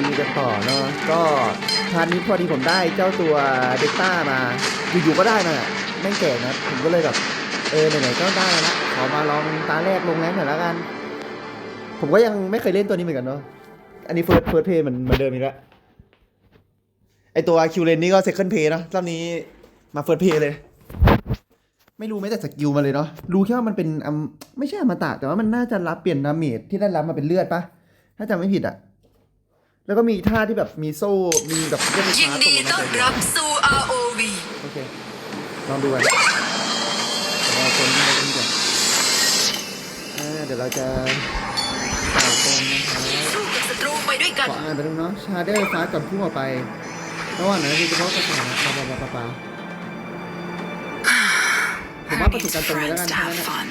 วีกันต่อเนาะก็พาร์ทนี้พอดีผมได้เจ้าตัวเดต้ามาอยู่ๆก็ได้มาไม่งแก่นะผมก็เลยแบบเออไหนๆก็ได้แล้วขอมาลองตาแรกลงแรงหน่อยแล้วกัน ผมก็ยังไม่เคยเล่นตัวนี้เหมือนกันเนาะอันนี้เฟิร์สเฟิร์สเพย์เหมือนเหมือนเดิมอีกแล้วไอตัวคิวเลนนี่ก็เซคันด์เพย์เนาะรอบนี้มาเฟิร์สเพย์เลย ไม่รู้แม้แต่สกิลมาเลยเนาะรู้แค่ว่ามันเป็นอำไม่ใช่อมตะแต่ว่ามันน่าจะรับเปลี่ยนดาเมจที่ได้รับมาเป็นเลือดปะถ้าจำไม่ผิดอะ แล้วก็มีท่าที่แบบมีโซ่ มีแบบเลือดไฟยินฟ้าตดีกลงต้มาอนใส่รับสู่ ROV โอเค ลองดูกันเดี๋ยวเราคนนี้กันก่อนอ่าเดี๋ยวเราจะต่อตรงนะครับสู้กับศัตรูไปด้วยกันขออ่านไปดูเนาะ ชาเดอร์ฟ้าก่อนพุ่งออกไประหว่างนั้นคือเฉพาะกระแสนะปาปาปาปาปาผมว่าประสบการณ์ตรงเลยแล้วกัน to ทั้ง have นั้นอะ fun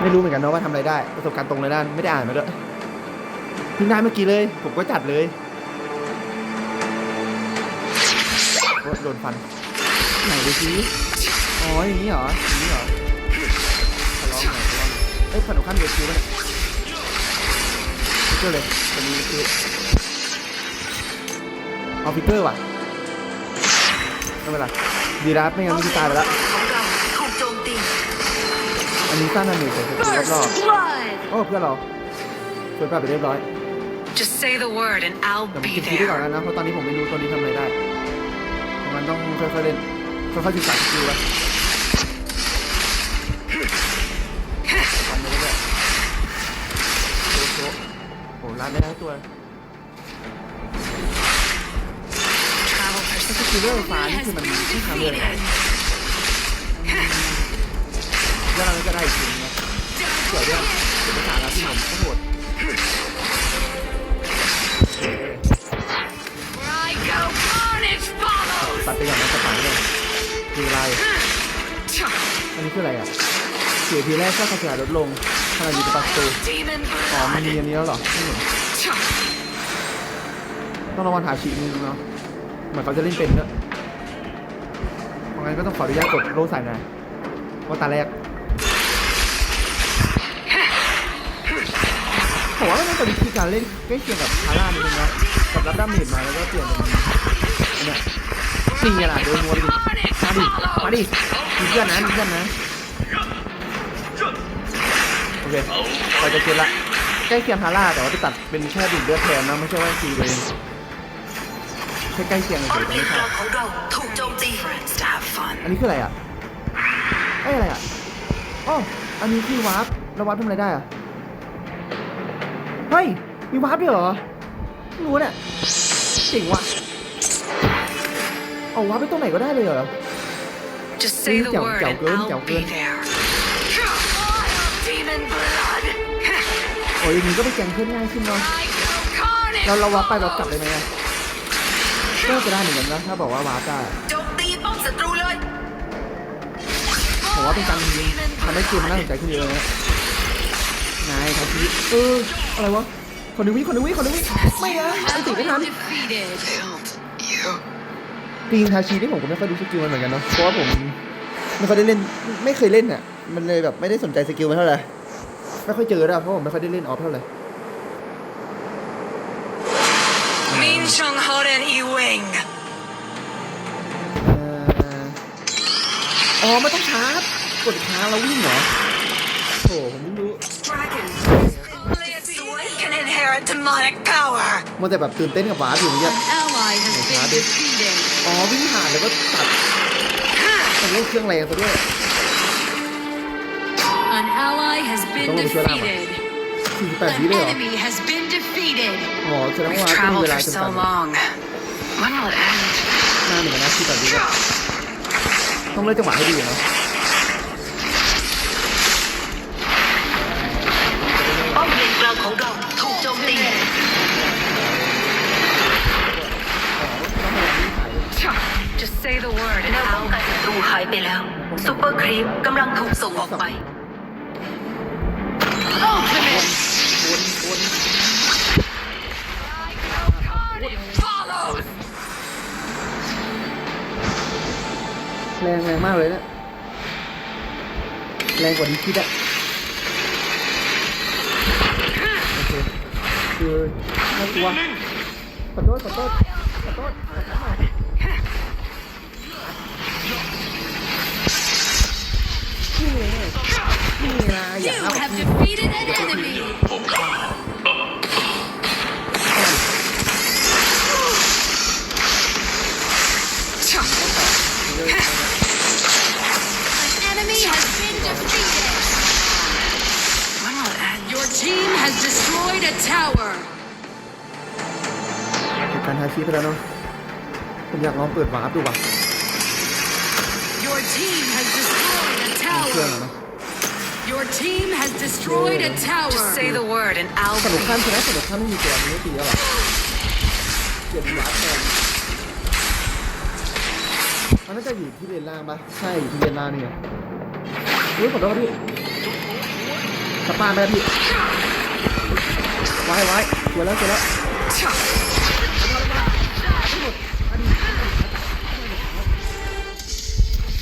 ไม่รู้เหมือนกันเนาะว่าทำอะไรได้ ประสบการณ์ตรงเลยด้านไม่ได้อ่านมาด้วย เพิ่งได้เมื่อกี้เลย ผมก็จัดเลยโอ๊ยโดนฟันไหนดูซิอ๋ออย่างนี้เหรออย่างนี้เหรอขอร้องหน่อยขอร้องหน่อยเอ้ยฝันของขั้นเดือดคิวป่ะเนี่ยฟิกเกอร์เลยตัวนี้คือเอาฟิกเกอร์ว่ะไม่เป็นไรดีรับไม่งั้นมันจะตายไปแล้ว ของเราถูกโจมตี อันนี้สร้างดาเมจใส่สกิลรอบ blood ๆโอ้เพื่อนเราเพื่อนกลับไปเรียบร้อย just say the word and I'll แต่ผม be คิดคิดไว้ก่อน there นะ เพราะตอนนี้ผมไม่รู้ตัวนี้ทำอะไรได้ มันต้องค่อยๆเล่น ค่อยๆศึกษาสกิลไปทำไปเรื่อยๆโชว์ๆโอ้ร้านได้ทั้งตัว travel สกิลเรื่องฟ้านี่คือมันที่ทำเลยนะแล้วเราก็ได้อีกทีนึงนะเกี่ยวด้วยเอกสารแล้วที่ผมทั้งหม ตัดไปก่อนนะสปายเลยคืออะไรอันนี้คืออะไรอะเสียทีแรกก็กระแสลดลงขนาดอยู่ในประตูอ๋อมันมีอันนี้แล้วเหรอต้องระวังหาฉีกนึงเนาะเหมือนเขาจะเล่นเป็นด้วยเพราะงั้นก็ต้องขออนุญาตกดโล่ใส่หน่อยเพราตาแรกผมว่ามันน่าจะมีวิธีการเล่นใกล้เคียงกับคาร่านิดนึงนะกับรับดาเมจมาแล้วก็เปลี่ยนเป็นอันเนี้ย นี่ไงล่ะโดนมัวดิมาดิมาดิมีเพื่อนนะมีเพื่อนนะโอเคเราจะเก็ตละใกล้เคียงฮาร่าแต่ว่าจะตัดเป็นแค่ดิ่งเลือดแทนนะไม่ใช่ว่าคีย์เลยแค่ใกล้เคียงเฉยๆไม่ใช่กลางของเราถูกโจมตี Friends to have fun อันนี้คืออะไรอะเอ้อะไรอะอ๋ออันนี้คือวาร์ปแล้ววาร์ปทำอะไรได้อะเฮ้ยมีวาร์ปด้วยเหรอไม่รู้เนี่ยเจ๋งว่ะ เอาวาร์ปไปตรงไหนก็ได้เลยเหรอ just say the Chào- word chào and cướn, I'll chào be cướn. there demon blood โอ้ยอย่างนี้ก็ไปแกงเพื่อนง่ายขึ้นเนาะ I go carnage เราเราวาร์ปไปเรากลับเลยไหมอะก็จะได้เหมือนกันนะถ้าบอกว่าวาร์ปได้โจมตีป้อมศัตรูเลยผมว่าเป็นการยิงทำให้เกมมันน่าสนใจขึ้นเยอะเลยนะนายทาชิเอออะไรวะคนนึงวิคนนึงวิคนนึงวิไม่นะไอติไม่ทัน defeated you จริงๆทาชิที่ผมก็ไม่ค่อยดูสกิลมันเหมือนกันเนาะเพราะว่าผมไม่ค่อยได้เล่นไม่เคยเล่นอะมันเลยแบบไม่ได้สนใจสกิลมันเท่าไหร่ไม่ค่อยเจอด้วยเพราะผมไม่ค่อยได้เล่นออฟเท่าไหร่ Min Chong Horen E Wing เอ่ออ๋อไม่ต้องชาร์จกดค้างแล้ววิ่งเหรอโอ้ผมไม่รู้ Dragon Only a sword can inherit demonic power มัวแต่แบบตื่นเต้นกับวาร์ปอยู่เมื่อกี้ An ally has Mày been phá đi. defeated. อ๋อวิ่งผ่านแล้วก็ตัดโอ้โหเครื่องแรงซะด้วย An ally has been Tao không chưa làm à? defeated. 48 An วิเลยเหรอ enemy has been defeated. อ๋อแสดง We've ว่าต้องมี traveled เวลา for จำ so กัด long When will it end? นานเหมือนกันนะที่ตัดวิอะต้องเล่นจังหวะให้ดีอะเนาะ ร์ครีปกำลังถูกส่งออกไป Ultimate. วนวน follows แรงแรงมากเลยเนะแรงกว่าที่คิดอะโอเคคือน่ากลัวขอโทษขอโทษขอโทษ นี่ไงอ You ย่าเอา have defeated an enemy. ม An enemy has been defeated. ันหมดแล้ว Your team has destroyed a tower. จัดการฮาชิไปแล้วเนาะผมอยากลองเปิดวาร์ปดูว่ะ Your team has destroyed a เครื่อง tower. อะเนาะ Your team has destroyed a Just say tower. the word and I'll สนุก be ขั้นใช่ไหมสนุกขั้นไม่มีตัวนี้ไม่ตีแล้วเหรอเปลี่ยนเป็นวาร์ปแทนมันน่าจะอยู่ที่เลนล่างปะใช่อยู่ที่เลนล่างนี่ไงอุ้ยขอโทษครับพี่สปาไปแล้วพี่ไว้ไว้เจอแล้วเจอแล้ว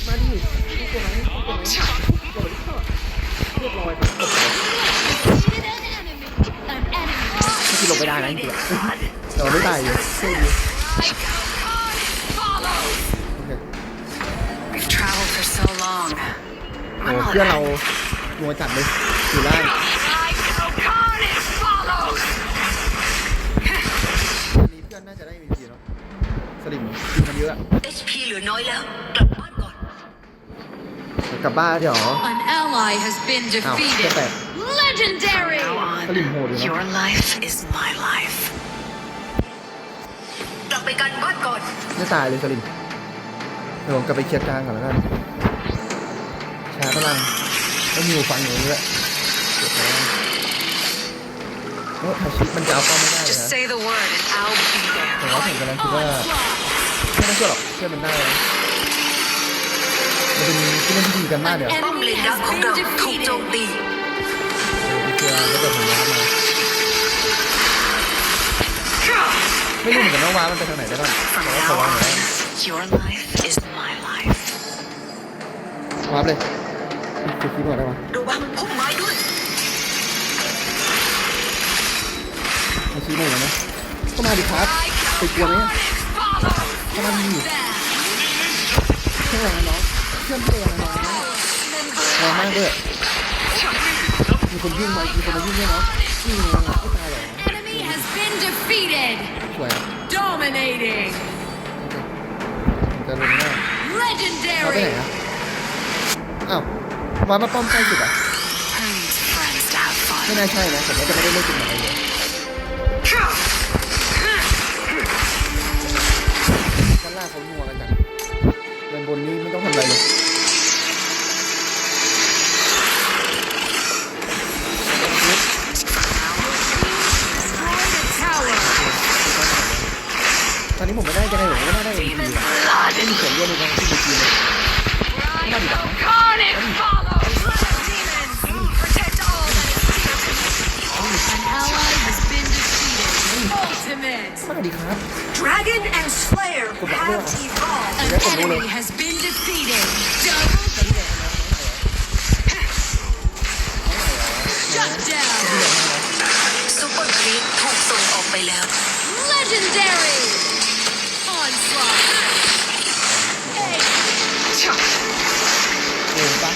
มาดิทุกคนไหนทุกคนไหนกด เรียบร้อยครับที่ลงไปได้นะจริงๆอะแต่ว่าไม่ตายอยู่โชคดี We've traveled for so long โอ้เพื่อนเรานัวจัดเลยอยู่ล่าง Carnage follows. วันนี้เพื่อนน่าจะได้มีทีเนาะสลิมกินกันเยอะ HP เหลือน้อยแล้ว กลับ ก่อนกลับบ้านเดี๋ยว An ally has been Ow, defeated. step back. Legendary. Now on Salim hold it, Your life is my life กลับไปกันบ้านก่อน ไม่ตายเลยสลิมเดี๋ยวผมกลับไปเคลียร์กลางก่อนแล้วกันชาร์จพลังแล้วมีหูฟังอยู่ด้วยเก็บไว้โอ้ทาชิมันจะเอาป้อมไม่ได้เลย Just นะ say the word and I'll be แต่ there ว่าผมกำลังคิดว่า Onslaught. ไม่ต้องช่วยหรอกช่วยมันได้นะ มันเป็นที่เล่นที่ดีกันมากเดี๋ยวป้อมเลนดักของเราถูกโจมตีไปเคลียร์แล้วเดี๋ยวผมว้าร์ปมาไม่รู้เหมือนกันว่าว้ามันไปทางไหนได้บ้างแต่ว่าขอวางหน่อยว้าร์ปเลยจะคิดก่อนได้ปะระวังพุ่มไม้ด้วยมาชี้หน่อยนะก็มาดิครับไปกลัวไหมถ้ามันมีอยู่เชื่อแรงนะน้อง ชื่อมแรงนะน้องแรงมากด้วยมีคนยิ่งมามีคนมายิ่งด้วยเนาะนี่ไงไม่ตายหรอ Enemy has been defeated. สวย Dominating. จะลงหน้าเขาไปไหน Legendary. อะอ้าวว้าร์ปมาป้อมใกล้สุดอะ Who needs friends to have ไม่ fun น่าใช่นะผมว่าจะไม่ได้เล่นจุดไหนเลยด้านล่างเขานัวกันจัง เงินบนนี้ไม่ต้องทำอะไรเลย Dragon and Slayer have evolved An That's a enemy bullet. has been defeated. Double kill. Shut down. ซุปเปอร์ครีปถูกส่งออกไปแล้ว Legendary. Onslaught. Eight. โอ้ปะ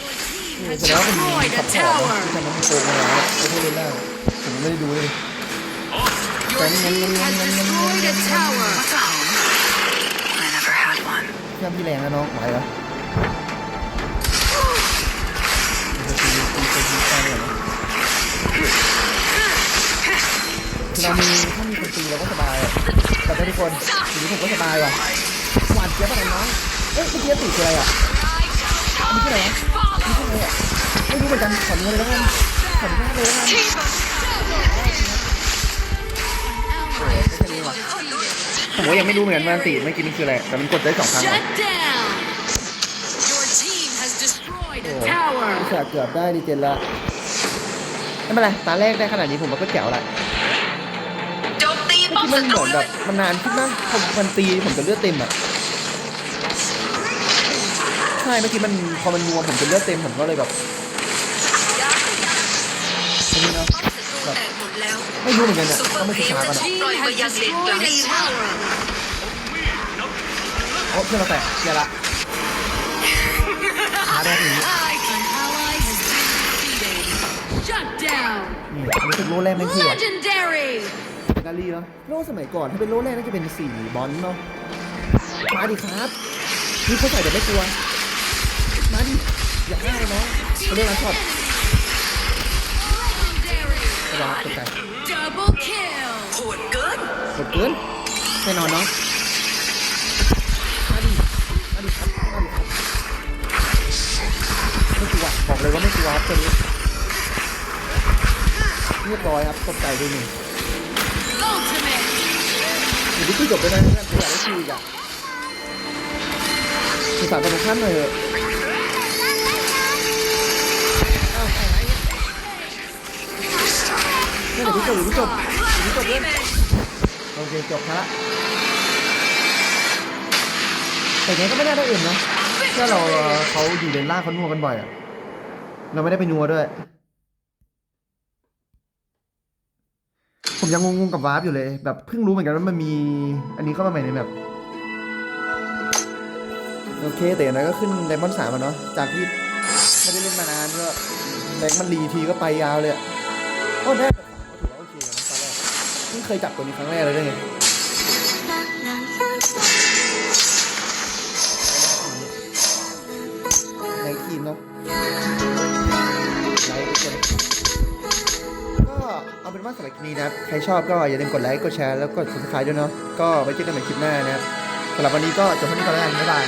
Your team แส has ดงว่าเป็น destroyed ซั a พพอร์ตนะที่ tower. ทำให้มันโกงมาแล้วไม่ใช่เล่นล่างผมไม่ได้ดูเลย Your team has destroyed a tower. What's a home? I never had one เครื่องพี่แรงนะน้องไหวเหรอเรามีถ้ามีคนตีเราก็สบายแต่ทุกคนทีนี้ผมก็สบายว่ะหวานเจี๊ยบอะไรน้องเอ้ยเมื่อกี้ตีคืออะไรอะอันนี้คืออะไรอันนี้คืออะไรอะไม่รู้เหมือนกันขอดูเลยแล้วกันขอดูเลยแล้วกัน ผมก็ยังไม่รู้เหมือนกันว่าตีเมื่อกี้นี่คืออะไร แต่มันกดได้สองครั้งอะ Shut down. Your team has destroyed โอ้ a tower. อุตส่าห์เกือบได้ดีเจนละไม่เป็นไรตาแรกได้ขนาดนี้ผมว่าก็แจ๋วละโจมตีป้อมที่ศัมันเหตรูมือนเลแบบยมันนานขึ้นมากผมมันตีผมจะเลือดเต็มอะใช่เมื่อกี้มันพอมันนัวผมจะเลือดเต็มผมก็เลยแบบ แตกหมดแล้วไม่รู้เหมือนกันอะซุปเปอต้องร์ไปคศึกรีปษาจะก่อนถูอะกปล่อยมายังเลนกลาง Destroyed a tower. โอ้เพื่อนเราแตกเกียร์ละหาได้ถึงนี้ An ally has been defeated. Shut down. นี่รู้สึกโลแรกไม่เที่ยว Legendary. เป็นกาลีเนาะโลสมัยก่อนถ้าเป็นโลแรกน่าจะเป็นสี่บอลเนาะมาดิครับนี่เขาใส่แต่ไม่กลัวมาดิอย่าอ้าวเนาะเขาเรียกอะไรช็อต Legendary. ระวังตกใจ Double kill. โหดเกิน กดเกินแน่นอนเนาะมาดิมาดิครับมาดิครับไม่กลัวบอกเลยว่าไม่กลัวครับตัวนี้เรียบร้อยครับตกใจด้วยหนึ่ง Ultimate. อยู่ที่จบไปนะเพื่อนไม่อยากได้คุยอะสื่อสารตรงข้ามเลยเถอะ เดี๋ยวพี่จบเดี๋ยวพี่จบเดี๋ยวพี่จบเพื่อนโอเคจบครับแต่ไงก็ไม่ได้ได้อื่นนะแค่เราเขาอยู่เลนล่างเขานัวกันบ่อยอะเราไม่ได้ไปนัวด้วย ผมยังงงๆกับวาร์ปอยู่เลย แบบเพิ่งรู้เหมือนกันว่ามันมี อันนี้เข้ามาใหม่ในแบบ โอเค แต่อย่างนั้นก็ขึ้นไดมอนด์สามอะเนาะ จากที่ไม่ได้เล่นมานานก็แรงมันรีทีก็ไปยาวเลยอะโอ้ได้ เพิ่งเคยจับตัวนี้ครั้งแรกเลยด้วยไงในทีมเนาะไลค์ทุกคนก็เอาเป็นว่าสำหรับคลิปนี้นะครับ ใครชอบก็อย่าลืมกดไลค์กดแชร์แล้วกด subscribe ด้วยเนาะก็ไว้เจอกันใหม่คลิปหน้านะครับสำหรับวันนี้ก็จบเท่านี้ก่อนแล้วกันบ๊ายบาย